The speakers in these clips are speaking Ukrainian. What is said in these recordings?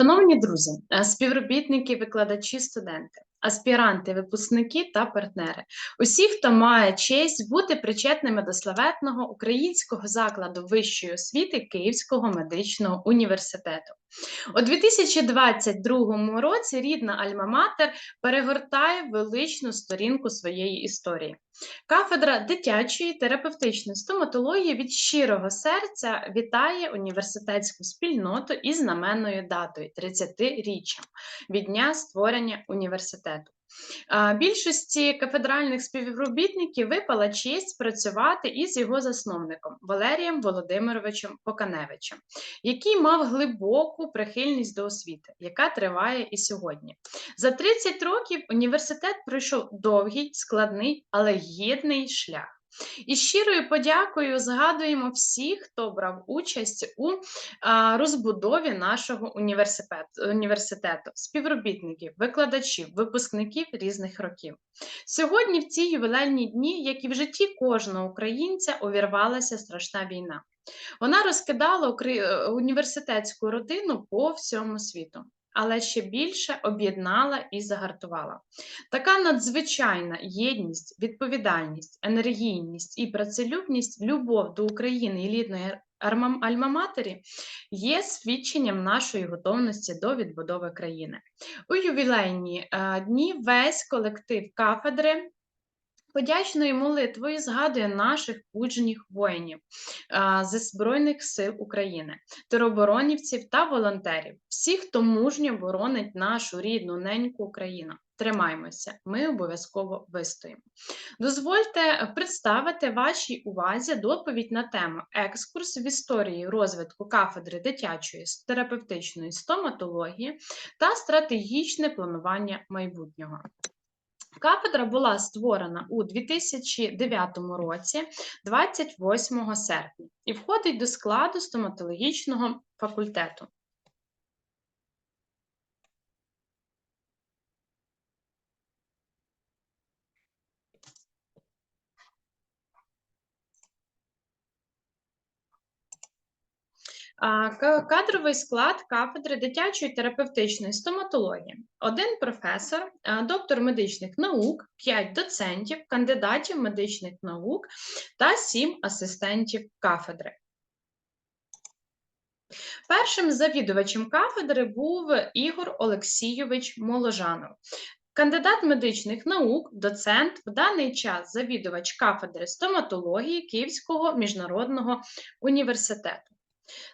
Шановні друзі, е, співробітники, викладачі, студенти, аспіранти, випускники та партнери, усі, хто має честь бути причетними до славетного українського закладу вищої освіти Київського медичного університету. У 2022 році рідна Альма-Матер перегортає величну сторінку своєї історії. Кафедра дитячої терапевтичної стоматології від щирого серця вітає університетську спільноту із знаменною датою 30-річчям від дня створення університету. Більшості кафедральних співробітників випала честь працювати із його засновником Валерієм Володимировичем Поканевичем, який мав глибоку прихильність до освіти, яка триває і сьогодні. За 30 років університет пройшов довгий, складний, але гідний шлях. І щирою подякою згадуємо всіх, хто брав участь у розбудові нашого університету, співробітників, викладачів, випускників різних років. Сьогодні, в ці ювілейні дні, як і в житті кожного українця, увірвалася страшна війна. Вона розкидала е, університетську родину по всьому світу. Але ще більше об'єднала і загартувала. Така надзвичайна єдність, відповідальність, енергійність і працелюбність, любов до України і лідної Альмаматері є свідченням нашої готовності до відбудови країни. У ювілейні е, дні весь колектив кафедри. Подячною молитвою згадує наших мужніх воїнів а, зі Збройних сил України, тероборонівців та волонтерів, всіх, хто мужньо боронить нашу рідну неньку Україну. Тримаймося, ми обов'язково вистоїмо. Дозвольте представити вашій увазі доповідь на тему екскурс в історії розвитку кафедри дитячої терапевтичної стоматології та стратегічне планування майбутнього. Кафедра була створена у 2009 році, 28 серпня, і входить до складу стоматологічного факультету. Кадровий склад кафедри дитячої терапевтичної стоматології. Один професор, доктор медичних наук, 5 доцентів, кандидатів медичних наук та 7 асистентів кафедри. Першим завідувачем кафедри був Ігор Олексійович Моложанов. Кандидат медичних наук, доцент, в даний час завідувач кафедри стоматології Київського міжнародного університету.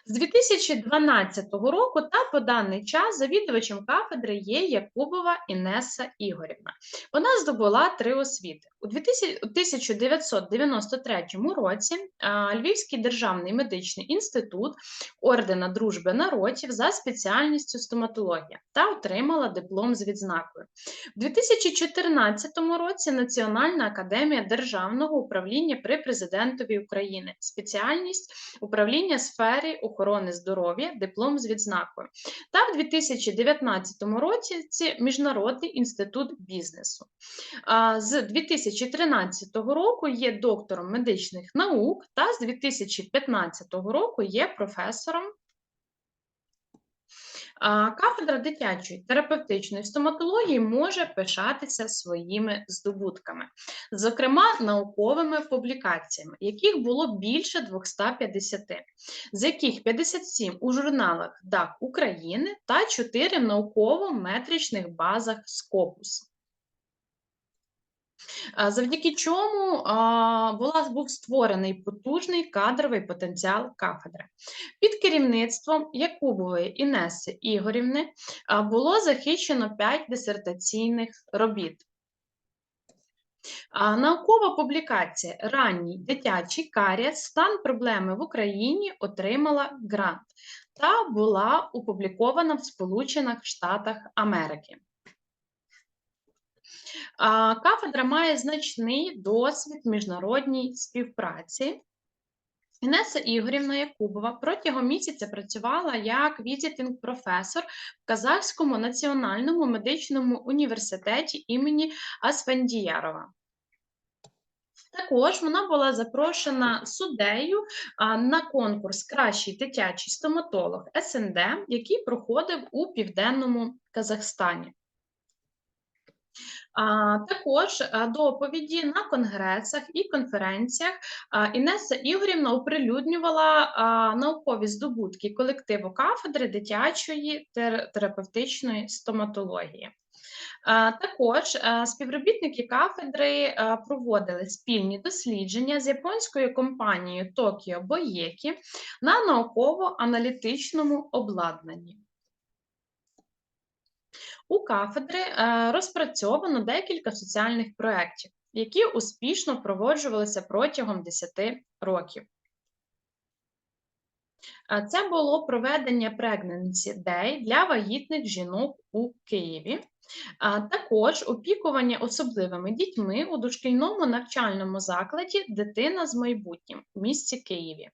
З 2012 року та по даний час завідувачем кафедри є Якубова Інеса Ігорівна. Вона здобула три освіти. У 1993 році Львівський державний медичний інститут ордена Дружби народів за спеціальністю стоматологія та отримала диплом з відзнакою. У 2014 році Національна академія державного управління при президентові України, спеціальність управління сфері охорони здоров'я, диплом з відзнакою. Та в 2019 році Міжнародний інститут бізнесу. З 2013 року є доктором медичних наук та з 2015 року є професором Кафедра дитячої терапевтичної стоматології може пишатися своїми здобутками, зокрема науковими публікаціями, яких було більше 250, з яких 57 у журналах ДАК України та 4 в науково-метричних базах Scopus. А, Завдяки чому а, була, був створений потужний кадровий потенціал кафедри. Під керівництвом Якубової Інеси Ігорівни а, було захищено 5 дисертаційних робіт. Наукова публікація Ранній дитячий карієс стан проблеми в Україні отримала грант та була опублікована в Сполучених Штатах Америки. Кафедра має значний досвід міжнародній співпраці. Інеса Ігорівна Якубова протягом місяця працювала як візитинг професор в Казахському національному медичному університеті імені Асфендіярова. Також вона була запрошена суддею на конкурс Кращий дитячий стоматолог СНД, який проходив у Південному Казахстані. Також а, доповіді на конгресах і конференціях Інеса Ігорівна оприлюднювала наукові здобутки колективу кафедри дитячої тер- терапевтичної стоматології. Також співробітники кафедри проводили спільні дослідження з японською компанією Tokyo Boyeki на науково-аналітичному обладнанні. У кафедри е, розпрацьовано декілька соціальних проєктів, які успішно проводжувалися протягом 10 років. Е, Це було проведення Pregnancy Day для вагітних жінок у Києві, а також опікування особливими дітьми у дошкільному навчальному закладі Дитина з майбутнім в місті Києві.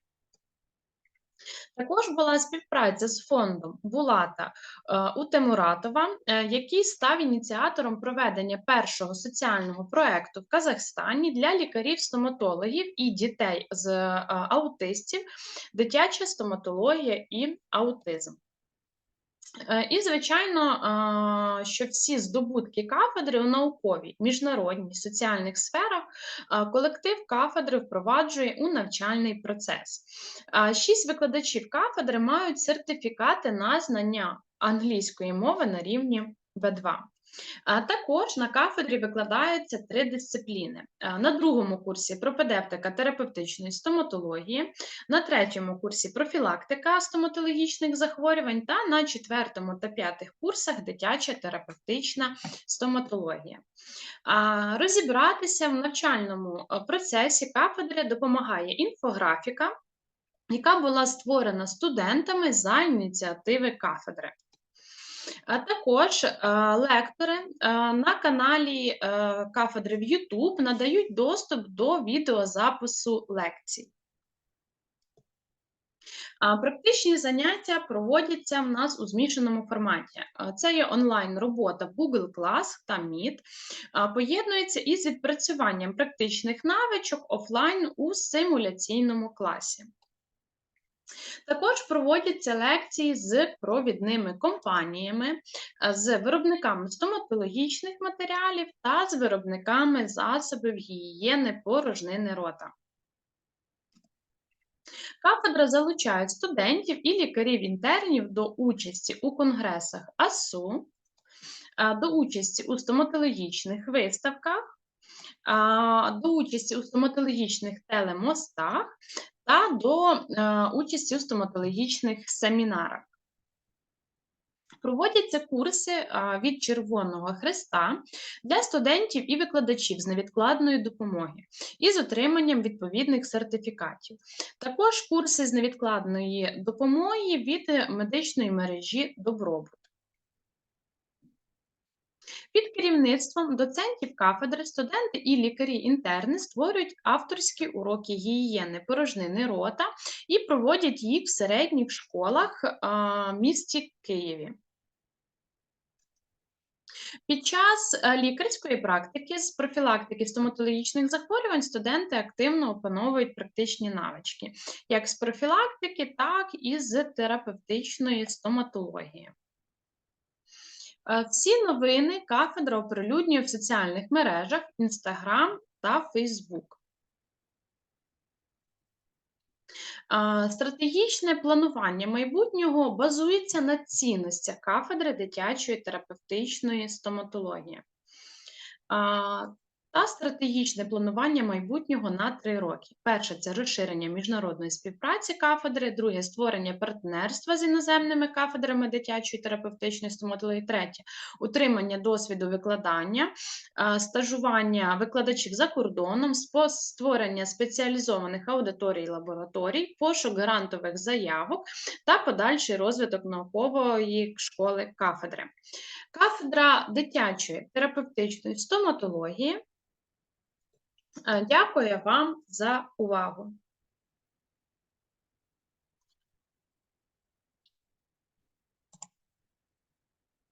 Також була співпраця з фондом Булата е, Утемуратова, е, який став ініціатором проведення першого соціального проекту в Казахстані для лікарів-стоматологів і дітей з е, аутистів, дитяча стоматологія і аутизм. Е, І, звичайно, що всі здобутки кафедри у науковій, міжнародній, соціальних сферах колектив кафедри впроваджує у навчальний процес. Шість викладачів кафедри мають сертифікати на знання англійської мови на рівні В2. А Також на кафедрі викладаються три дисципліни. На другому курсі пропедевтика терапевтичної стоматології, на третьому курсі профілактика стоматологічних захворювань та на четвертому та п'ятих курсах дитяча терапевтична стоматологія. Розібратися в навчальному процесі кафедри допомагає інфографіка, яка була створена студентами за ініціативи кафедри. А також е, лектори е, на каналі е, кафедри в YouTube надають доступ до відеозапису лекцій. Практичні заняття проводяться в нас у змішаному форматі. Це є онлайн-робота Google Class та Meet, поєднується із відпрацюванням практичних навичок офлайн у симуляційному класі. Також проводяться лекції з провідними компаніями, з виробниками стоматологічних матеріалів та з виробниками засобів гігієни порожнини рота. Кафедра залучає студентів і лікарів-інтернів до участі у конгресах АСУ, до участі у стоматологічних виставках, до участі у стоматологічних телемостах та до е, участі у стоматологічних семінарах. Проводяться курси а, від Червоного Хреста для студентів і викладачів з невідкладної допомоги і з отриманням відповідних сертифікатів. Також курси з невідкладної допомоги від е, медичної мережі Добробут. Під керівництвом доцентів кафедри студенти і лікарі-інтерни створюють авторські уроки гігієни порожнини рота і проводять їх в середніх школах а, місті Києві. Під час е, лікарської практики з профілактики стоматологічних захворювань студенти активно опановують практичні навички, як з профілактики, так і з терапевтичної стоматології. Е, Всі новини кафедра оприлюднює в соціальних мережах Instagram та Facebook. Стратегічне планування майбутнього базується на цінностях кафедри дитячої терапевтичної стоматології. Та стратегічне планування майбутнього на три роки. Перше це розширення міжнародної співпраці кафедри, друге створення партнерства з іноземними кафедрами дитячої терапевтичної стоматології. Третє утримання досвіду викладання, стажування викладачів за кордоном, створення спеціалізованих аудиторій лабораторій, пошук грантових заявок та подальший розвиток наукової школи кафедри. Кафедра дитячої терапевтичної стоматології. Е, Дякую вам за увагу.